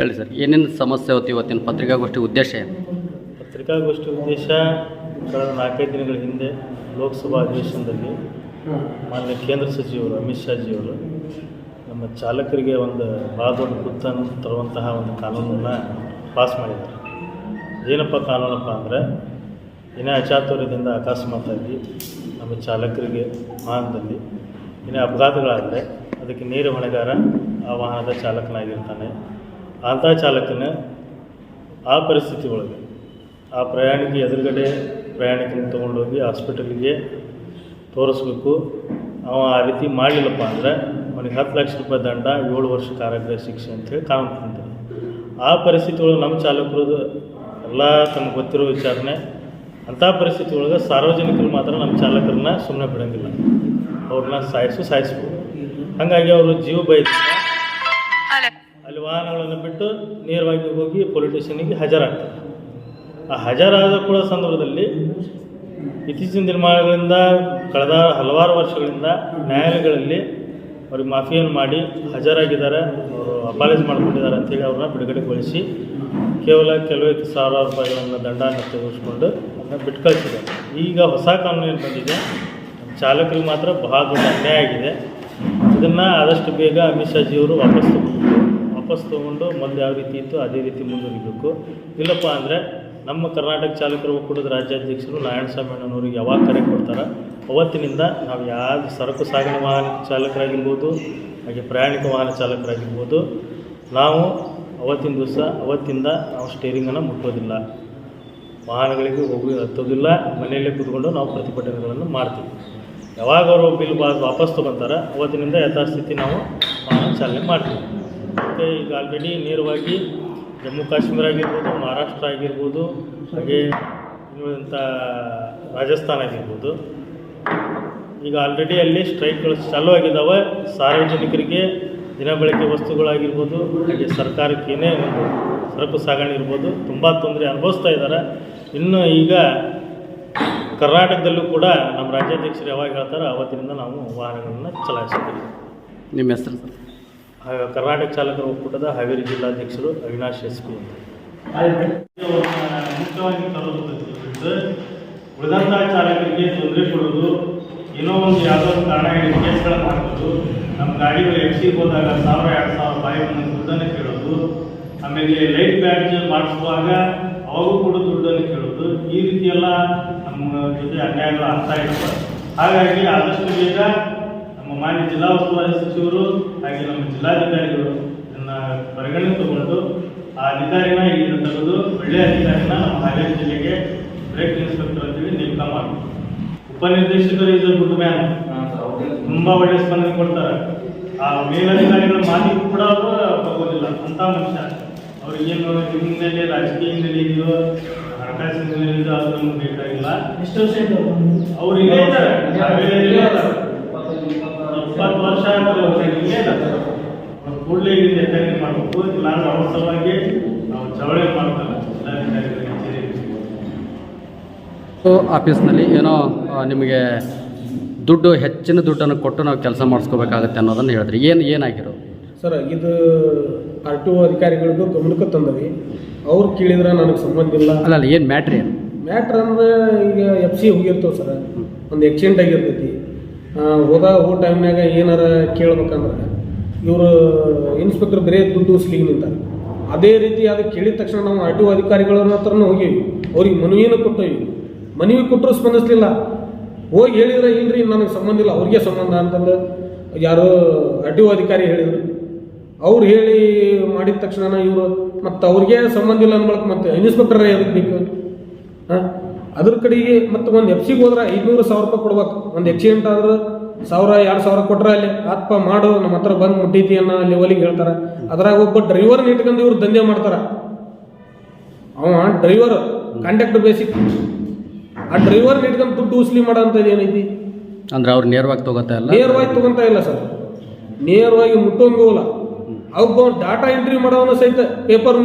ಹೇಳಿ ಸರ್, ಏನೇನು ಸಮಸ್ಯೆ ಹೊತ್ತು ಇವತ್ತಿನ ಪತ್ರಿಕಾಗೋಷ್ಠಿ ಉದ್ದೇಶ ಏನು? ಪತ್ರಿಕಾಗೋಷ್ಠಿ ಉದ್ದೇಶ, ಕಳೆದ ನಾಲ್ಕೈದು ದಿನಗಳ ಹಿಂದೆ ಲೋಕಸಭಾ ಅಧಿವೇಶನದಲ್ಲಿ ಮಾನ್ಯ ಕೇಂದ್ರ ಸಚಿವರು ಅಮಿತ್ ಶಾಜಿಯವರು ನಮ್ಮ ಚಾಲಕರಿಗೆ ಒಂದು ಭಾಳ ದೊಡ್ಡ ಗುತ್ತನ್ನು ತರುವಂತಹ ಒಂದು ಕಾನೂನನ್ನು ಪಾಸ್ ಮಾಡಿದ್ದಾರೆ ಏನಪ್ಪ ಕಾನೂನಪ್ಪ ಅಂದರೆ ಏನೇ ಅಚಾತುರ್ಯದಿಂದ ಅಕಸ್ಮಾತಾಗಿ ನಮ್ಮ ಚಾಲಕರಿಗೆ ವಾಹನದಲ್ಲಿ ಏನೇ ಅಪಘಾತಗಳಾದರೆ ಅದಕ್ಕೆ ನೇರ ಹೊಣೆಗಾರ ಆ ವಾಹನದ ಚಾಲಕನಾಗಿರ್ತಾನೆ. ಅಂಥ ಚಾಲಕನ ಆ ಪರಿಸ್ಥಿತಿ ಒಳಗೆ, ಆ ಪ್ರಯಾಣಿಕ ಎದುರುಗಡೆ ಪ್ರಯಾಣಿಕನ ತೊಗೊಂಡೋಗಿ ಹಾಸ್ಪಿಟಲಿಗೆ ತೋರಿಸ್ಬೇಕು. ಅವ ಆ ರೀತಿ ಮಾಡಲಿಲ್ಲಪ್ಪ ಅಂದರೆ ಅವನಿಗೆ ಹತ್ತು ಲಕ್ಷ ರೂಪಾಯಿ ದಂಡ, ಏಳು ವರ್ಷ ಕಾರಾಗೃಹ ಶಿಕ್ಷೆ ಅಂತೇಳಿ ಕಾನೂನು ತಂದಿದೆ ಆ ಪರಿಸ್ಥಿತಿ ಒಳಗೆ ನಮ್ಮ ಚಾಲಕರು ಎಲ್ಲ ತಮ್ಗೆ ಗೊತ್ತಿರೋ ವಿಚಾರಣೆ ಅಂಥ ಪರಿಸ್ಥಿತಿ ಒಳಗೆ ಸಾರ್ವಜನಿಕರು ಮಾತ್ರ ನಮ್ಮ ಚಾಲಕರನ್ನ ಸುಮ್ಮನೆ ಬಿಡೋಂಗಿಲ್ಲ. ಅವ್ರನ್ನ ಸಾಯಿಸು, ಸಾಯಿಸ್ಬೋದು. ಹಾಗಾಗಿ ಅವರು ಜೀವ ಬಯಸಿದ ಅಲ್ಲಿ ವಾಹನಗಳನ್ನು ಬಿಟ್ಟು ನೇರವಾಗಿ ಹೋಗಿ ಪೊಲೀಸ್ ಹಾಜರಾಗ್ತಾರೆ. ಆ ಹಾಜರಾದ ಕೂಡ ಸಂದರ್ಭದಲ್ಲಿ ಇತ್ತೀಚಿನ ದಿನಮಾನಗಳಿಂದ ಕಳೆದ ಹಲವಾರು ವರ್ಷಗಳಿಂದ ನ್ಯಾಯಾಲಯಗಳಲ್ಲಿ ಅವ್ರಿಗೆ ಮಾಫಿಯನ್ನು ಮಾಡಿ ಹಾಜರಾಗಿದ್ದಾರೆ. ಅವರು ಅಪಾಲೇಜ್ ಮಾಡ್ಕೊಂಡಿದ್ದಾರೆ ಅಂತೇಳಿ ಅವ್ರನ್ನ ಬಿಡುಗಡೆಗೊಳಿಸಿ ಕೇವಲ ಕೆಲವೇ ಸಾವಿರ ರೂಪಾಯಿಗಳನ್ನು ದಂಡವನ್ನು ತೆಗೆದುಕೊಂಡು ಅದನ್ನು ಬಿಟ್ಟು ಈಗ ಹೊಸ ಕಾನೂನು ಏನು ಬಂದಿದೆ ಚಾಲಕರಿಗೆ ಮಾತ್ರ ಬಹಳ ದೊಡ್ಡ ಅನ್ಯಾಯ ಆಗಿದೆ. ಇದನ್ನು ಆದಷ್ಟು ಬೇಗ ಅಮಿತ್ ಶಾಜಿಯವರು ವಾಪಸ್ ತಗೋಬೇಕು ವಾಪಸ್ ತೊಗೊಂಡು ಮೊದಲು ಯಾವ ರೀತಿ ಇತ್ತು, ಅದೇ ರೀತಿ ಮುಂದುವರಿಬೇಕು. ಇಲ್ಲಪ್ಪ ಅಂದರೆ ನಮ್ಮ ಕರ್ನಾಟಕ ಚಾಲಕರು ಒಕ್ಕೂಟದ ರಾಜ್ಯಾಧ್ಯಕ್ಷರು ನಾರಾಯಣಸ್ವಾಮಿ ಅಣ್ಣನವ್ರಿಗೆ ಯಾವಾಗ ಕರೆ ಕೊಡ್ತಾರೆ, ಅವತ್ತಿನಿಂದ ನಾವು ಯಾವ ಸರಕು ಸಾಗಣೆ ವಾಹನ ಚಾಲಕರಾಗಿರ್ಬೋದು, ಹಾಗೆ ಪ್ರಯಾಣಿಕ ವಾಹನ ಚಾಲಕರಾಗಿರ್ಬೋದು, ನಾವು ಅವತ್ತಿನ ದಿವಸ, ಅವತ್ತಿಂದ ನಾವು ಸ್ಟೇರಿಂಗನ್ನು ಮುಟ್ಟೋದಿಲ್ಲ ವಾಹನಗಳಿಗೆ ಹೋಗಿ ಹತ್ತೋದಿಲ್ಲ, ಮನೆಯಲ್ಲೇ ಕೂತ್ಕೊಂಡು ನಾವು ಪ್ರತಿಭಟನೆಗಳನ್ನು ಮಾಡ್ತೀವಿ. ಯಾವಾಗ ಅವರು ಬಿಲ್ ವಾಪಸ್ ತೊಗೊತಾರೆ, ಅವತ್ತಿನಿಂದ ಯಥಾಸ್ಥಿತಿ ನಾವು ವಾಹನ ಚಾಲನೆ ಮಾಡ್ತೀವಿ. ಮತ್ತು ಈಗ ಆಲ್ರೆಡಿ ನೇರವಾಗಿ ಜಮ್ಮು ಕಾಶ್ಮೀರ ಆಗಿರ್ಬೋದು, ಮಹಾರಾಷ್ಟ್ರ ಆಗಿರ್ಬೋದು, ಹಾಗೆ ಇನ್ನುಳಿದಂಥ ರಾಜಸ್ಥಾನ ಆಗಿರ್ಬೋದು. ಈಗ ಆಲ್ರೆಡಿ ಅಲ್ಲಿ ಸ್ಟ್ರೈಕ್ಗಳು ಚಾಲೂ ಆಗಿದ್ದಾವೆ ಸಾರ್ವಜನಿಕರಿಗೆ ದಿನಬಳಕೆ ವಸ್ತುಗಳಾಗಿರ್ಬೋದು, ಹಾಗೆ ಸರ್ಕಾರಕ್ಕೇನೇ ಒಂದು ಸರಕು ಸಾಗಣೆ ಇರ್ಬೋದು, ತುಂಬ ತೊಂದರೆ ಅನುಭವಿಸ್ತಾ ಇದ್ದಾರೆ ಇನ್ನು ಈಗ ಕರ್ನಾಟಕದಲ್ಲೂ ಕೂಡ ನಮ್ಮ ರಾಜ್ಯಾಧ್ಯಕ್ಷರು ಯಾವಾಗ ಹೇಳ್ತಾರೋ ಅವತ್ತಿನಿಂದ ನಾವು ವಾಹನಗಳನ್ನು ಚಲಾಯಿಸ್ತೀವಿ. ನಿಮ್ಮ ಹೆಸರು? ಕರ್ನಾಟಕ ಚಾಲಕರ ಒಕ್ಕೂಟದ ಹಾವೇರಿ ಜಿಲ್ಲಾಧ್ಯಕ್ಷರು ಅವಿನಾಶ್ ಎಸ್ ಪಿ ಮುಖ್ಯವಾಗಿ ತರುವುದು ಉಳಿದಂಥ ಚಾಲಕರಿಗೆ ತೊಂದರೆ ಕೊಡೋದು, ಏನೋ ಒಂದು ಯಾವುದೋ ಒಂದು ಕಾರಣ ಹೇಳಿ ಕೇಸ್ಗಳನ್ನು ಹಾಕೋದು, ನಮ್ಮ ಗಾಡಿಗಳು ಎಕ್ಸಿಗೆ ಹೋದಾಗ ಸಾವಿರ, ಎರಡು ಸಾವಿರ ರೂಪಾಯಿ ದುಡ್ಡನ್ನು ಕೇಳೋದು, ಆಮೇಲೆ ಲೈಟ್ ಬ್ಯಾಡ್ಜ್ ಮಾಡಿಸುವಾಗ ಅವಾಗೂ ಕೂಡ ದುಡ್ಡನ್ನು ಕೇಳೋದು, ಈ ರೀತಿಯೆಲ್ಲ ನಮ್ಮ ಜೊತೆ ಅನ್ಯಾಯಗಳು ಆಗ್ತಾ ಇರ್ತವೆ. ಹಾಗಾಗಿ ಆದಷ್ಟು ಬೇಗ ನಮ್ಮ ಮಾನ್ಯ ಜಿಲ್ಲಾ ಉಸ್ತುವಾರಿ ಸಚಿವರು ಹಾಗೆ ನಮ್ಮ ಜಿಲ್ಲಾಧಿಕಾರಿಗಳು ಇದನ್ನ ಪರಿಗಣನೆ ತಗೊಂಡು ಆ ಅಧಿಕಾರಿನ ಈಗ ತೆಗೆದು ಒಳ್ಳೆಯ ಅಧಿಕಾರಿನ ನಮ್ಮ ಹಾವೇರಿ ಜಿಲ್ಲೆಗೆ ಬ್ರೇಕ್ ಇನ್ಸ್ಪೆಕ್ಟರ್ ಅಂತೇಳಿ ನೇಮಕ ಮಾಡಿ. ಉಪನಿರ್ದೇಶಕರು ಇದು ಗುಡ್ ಮ್ಯಾನ್ ತುಂಬಾ ಒಳ್ಳೆ ಸ್ಪಂದನೆ ಕೊಡ್ತಾರೆ. ಆ ಮೇಲಧಿಕಾರಿಗಳ ಮಾತಿಗೂ ಕೂಡ ಅವರು ತಗೋದಿಲ್ಲ ಅಂತ ಮನುಷ್ಯ. ಅವ್ರಿಗೇನು ಹಿನ್ನೆಲೆ ರಾಜಕೀಯ ಹಿನ್ನೆಲೆ ಇದೆಯೋ ಹಣಕಾಸಿನ ಹಿನ್ನೆಲೆ ಇದೆಯೋ ಅದು ನಮ್ಗೆ ಬೇಕಾಗಿಲ್ಲ. ಎಷ್ಟು ವರ್ಷ ಅವ್ರು? ಇಲ್ಲೇ ಇದ್ದಾರೆ. ಇಪ್ಪತ್ತು ವರ್ಷ ಕೂಡಲೇ ಇಲ್ಲಿ ಎಚ್ಚರಿಕೆ ಮಾಡಬೇಕು. ನಾನು ಅವ್ರ ಸಲುವಾಗಿ ನಾವು ಚಳವಳಿ ಮಾಡ್ತಾರೆ ಆಫೀಸ್ನಲ್ಲಿ ಏನೋ ನಿಮಗೆ ದುಡ್ಡು ಹೆಚ್ಚಿನ ದುಡ್ಡನ್ನು ಕೊಟ್ಟು ನಾವು ಕೆಲಸ ಮಾಡಿಸ್ಕೋಬೇಕಾಗತ್ತೆ ಅನ್ನೋದನ್ನು ಹೇಳಿದ್ರಿ. ಏನು ಏನಾಗಿರೋ ಸರ್ ಇದು ಆರ್ ಟಿ ಒ ಅಧಿಕಾರಿಗಳಿಗೂ ಗಮನಕ್ಕೆ ತಂದವಿ. ಅವ್ರು ಕೇಳಿದ್ರೆ ನನಗೆ ಸಂಬಂಧ ಇಲ್ಲ. ಅಲ್ಲ ಅಲ್ಲ ಏನು ಮ್ಯಾಟ್ರಿ ಏನು? ಮ್ಯಾಟ್ರ್ ಅಂದ್ರೆ ಈಗ ಎಫ್ ಸಿ ಹೋಗಿರ್ತವೆ ಸರ್. ಒಂದು ಎಕ್ಸಿಡೆಂಟ್ ಆಗಿರ್ತೈತಿ. ಆ, ಹೋದ ಹೋ ಟೈಮ್ನಾಗ ಏನಾರ ಕೇಳ್ಬೇಕಂದ್ರೆ ಇವರು ಇನ್ಸ್ಪೆಕ್ಟರ್ ಬರೇ ದುಡ್ಡು ಸ್ಲೀಗ್ ನಿಂತ ಅದೇ ರೀತಿ ಅದು ಕೇಳಿದ ತಕ್ಷಣ ನಾವು ಆರ್ ಟಿ ಒ ಅಧಿಕಾರಿಗಳ ಹತ್ರನೂ ಹೋಗಿವಿ. ಅವ್ರಿಗೆ ಮನವಿಯನ್ನು ಕೊಟ್ಟವಿ ಮನವಿ ಕೊಟ್ಟರು ಸ್ಪಂದಿಸ್ಲಿಲ್ಲ. ಹೋಗಿ ಹೇಳಿದ್ರೆ ಇಲ್ರಿ ನನಗೆ ಸಂಬಂಧ ಇಲ್ಲ ಅವ್ರಿಗೆ ಸಂಬಂಧ ಅಂತಂದು ಯಾರೋ ಆರ್ ಟಿ ಒ ಅಧಿಕಾರಿ ಹೇಳಿದರು. ಅವ್ರು ಹೇಳಿ ಮಾಡಿದ ತಕ್ಷಣ ಇವರು ಮತ್ತು ಅವ್ರಿಗೆ ಸಂಬಂಧ ಇಲ್ಲ ಅನ್ಬಳಕ್ಕೆ ಮತ್ತೆ ಇನ್ಸ್ಪೆಕ್ಟರ್ ಎದಕ್ಕೆ ಬೇಕು? ಹಾಂ ಅದ್ರ ಕಡೆಗೆ ಮತ್ತೆ ಒಂದು ಎಫ್ ಸಿಗೆ ಹೋದ್ರೆ ಐದುನೂರು ಸಾವಿರ ರೂಪಾಯಿ ಕೊಡ್ಬೇಕು. ಒಂದು ಆಕ್ಸಿಡೆಂಟ್ ಆದ್ರೆ ಸಾವಿರ ಎರಡು ಸಾವಿರ ಕೊಟ್ರೆ ಅಲ್ಲಿ ಆತ್ಮ ಮಾಡು ನಮ್ಮ ಹತ್ರ ಬಂದು ಮುಟ್ಟೈತಿ ಅನ್ನೋ ಲೆವೆಲಿಗೆ ಹೇಳ್ತಾರೆ. ಅದ್ರಾಗ ಒಬ್ಬ ಡ್ರೈವರ್ನ ಇಟ್ಕೊಂಡು ಇವ್ರು ದಂಧೆ ಮಾಡ್ತಾರೆ. ಅವ ಡ್ರೈವರ್ ಕಾಂಟ್ಯಾಕ್ಟ್ ಬೇಸಿಕ್ ಆ ಡ್ರೈವರ್ನ ಇಟ್ಕೊಂಡು ದುಡ್ಡು ಉಸ್ಲಿ ಮಾಡೋ ಅಂಥದ್ದು ಏನೈತಿ? ಅಂದ್ರೆ ಅವ್ರು ನೇರವಾಗಿ ತಗೋತಾ ಇಲ್ಲ? ನೇರವಾಗಿ ತಗೊಂತ ಇಲ್ಲ ಸರ್. ನೇರವಾಗಿ ಮುಟ್ಟೋಂಗೂ ಇಲ್ಲ. ಡಾಟಾ ಎಂಟ್ರಿ ಮಾಡೋನು ಸಹಿತ ಪೇಪರ್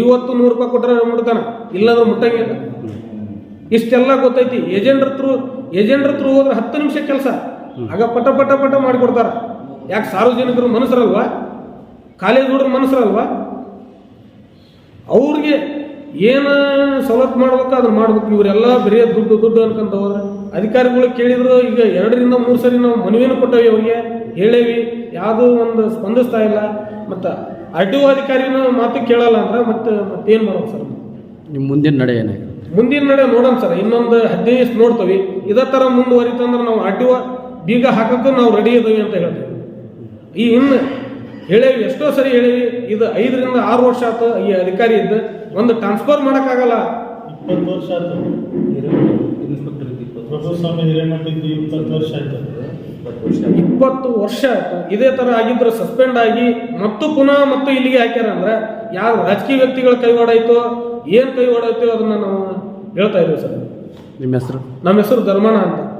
ಐವತ್ತು ನೂರು ರೂಪಾಯಿ ಕೊಟ್ಟರೆ ಮುಟ್ತಾನ. ಇಲ್ಲಾಂದ್ರೆ ಮುಟ್ಟಂಗಿಲ್ಲ ಇಷ್ಟೆಲ್ಲ ಗೊತ್ತೈತಿ. ಏಜೆಂಟ್ರ ತ್ರೂ ಏಜೆಂಟ್ರ ತ್ರೂ ಹೋದ್ರೆ ಹತ್ತು ನಿಮಿಷ ಕೆಲಸ. ಆಗ ಪಟ ಪಟ ಪಟ ಮಾಡಿಕೊಡ್ತಾರ. ಯಾಕೆ ಸಾರ್ವಜನಿಕರು ಮನಸ್ಸರಲ್ವಾ ಕಾಲೇಜ್ ಹುಡುಗ್ರ ಮನಸ್ಸರಲ್ವಾ ಅವ್ರಿಗೆ ಏನು ಸವಲತ್ತು ಮಾಡ್ಬೇಕು ಅದನ್ನ ಮಾಡ್ಬೇಕು. ಇವರೆಲ್ಲ ಬರೀ ದುಡ್ಡು ದುಡ್ಡು ಅನ್ಕೊಂತ ಹೋದ್ರೆ. ಅಧಿಕಾರಿಗಳು ಕೇಳಿದ್ರು, ಈಗ ಎರಡರಿಂದ ಮೂರು ಸರಿ ನಾವು ಮನವಿಯನ್ನು ಕೊಟ್ಟವಿ ಅವ್ರಿಗೆ. ಹೇಳೇವಿ. ಯಾವುದೂ ಒಂದು ಸ್ಪಂದಿಸ್ತಾ ಇಲ್ಲ. ಮತ್ತು ಒ ಅಧಿಕಾರಿನೂ ಮಾತು ಕೇಳಲ್ಲ ಅಂದ್ರೆ ಮತ್ತೆ ಮತ್ತೇನು ಮಾಡೋದು ಸರ್? ನಿಮ್ಮ ಮುಂದಿನ ನಡೆ ಏನಾಗಿದೆ ಮುಂದಿನ ನಡೆ ನೋಡೋಣ ಸರ್. ಇನ್ನೊಂದು ಹದಿನೈದು ಇಷ್ಟು ನೋಡ್ತೀವಿ. ಇದೇ ಥರ ಮುಂದುವರಿತಂದ್ರೆ ನಾವು ಆರ್ ಟಿ ಒ ಬೀಗ ಹಾಕಕ್ಕೆ ನಾವು ರೆಡಿ ಇದ್ದೀವಿ ಅಂತ ಹೇಳ್ತೀವಿ. ಈ ಇನ್ನು ಹೇಳೇವಿ ಎಷ್ಟೋ ಸರಿ ಹೇಳೇವಿ ಇದು ಐದರಿಂದ ಆರು ವರ್ಷ ಆಯ್ತು ಈ ಅಧಿಕಾರಿ ಇದ್ದು. ಒಂದು ಟ್ರಾನ್ಸ್ಫರ್ ಮಾಡೋಕ್ಕಾಗಲ್ಲ. ಇಪ್ಪತ್ತು ವರ್ಷ ಆಯ್ತು. ಇಪ್ಪತ್ತು ವರ್ಷ ಆಯ್ತು. ಇಪ್ಪತ್ತು ವರ್ಷ ಆಯ್ತು. ಇದೇ ಥರ ಆಗಿದ್ರೆ ಸಸ್ಪೆಂಡ್ ಆಗಿ ಮತ್ತು ಪುನಃ ಮತ್ತು ಇಲ್ಲಿಗೆ ಹಾಕ್ಯಾರ ಅಂದ್ರೆ ಯಾವ ರಾಜಕೀಯ ವ್ಯಕ್ತಿಗಳ ಕೈವಾಡಾಯ್ತು ಏನು ಹೊಡೆಯುತ್ತೇವೆ ಅದನ್ನ ನಾವು ಹೇಳ್ತಾ ಇದ್ದೀವಿ ಸರ್. ನಿಮ್ಮ ಹೆಸರು? ನಮ್ಮ ಹೆಸರು ಧರ್ಮಣ್ಣ ಅಂತ.